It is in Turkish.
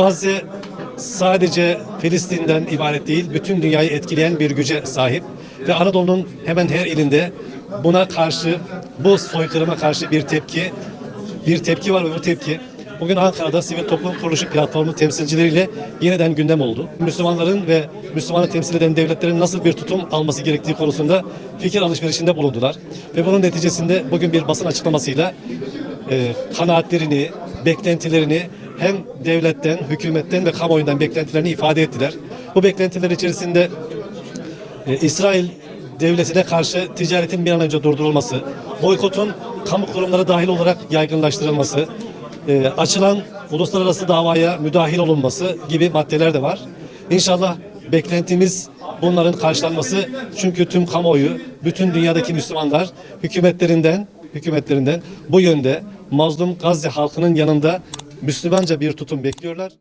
Gazze sadece Filistin'den ibaret değil, bütün dünyayı etkileyen bir güce sahip. Ve Anadolu'nun hemen her ilinde buna karşı, bu soykırıma karşı bir tepki, bir tepki var ve bu tepki bugün Ankara'da sivil toplum kuruluşu platformu temsilcileriyle yeniden gündem oldu. Müslümanların ve Müslümanı temsil eden devletlerin nasıl bir tutum alması gerektiği konusunda fikir alışverişinde bulundular. Ve bunun neticesinde bugün bir basın açıklamasıyla e, kanaatlerini, beklentilerini hem devletten, hükümetten ve kamuoyundan beklentilerini ifade ettiler. Bu beklentiler içerisinde e, İsrail devletine karşı ticaretin bir an önce durdurulması, boykotun kamu kurumları dahil olarak yaygınlaştırılması, e, açılan uluslararası davaya müdahil olunması gibi maddeler de var. İnşallah beklentimiz bunların karşılanması. Çünkü tüm kamuoyu, bütün dünyadaki Müslümanlar hükümetlerinden hükümetlerinden bu yönde mazlum Gazze halkının yanında Müslümanca bir tutum bekliyorlar.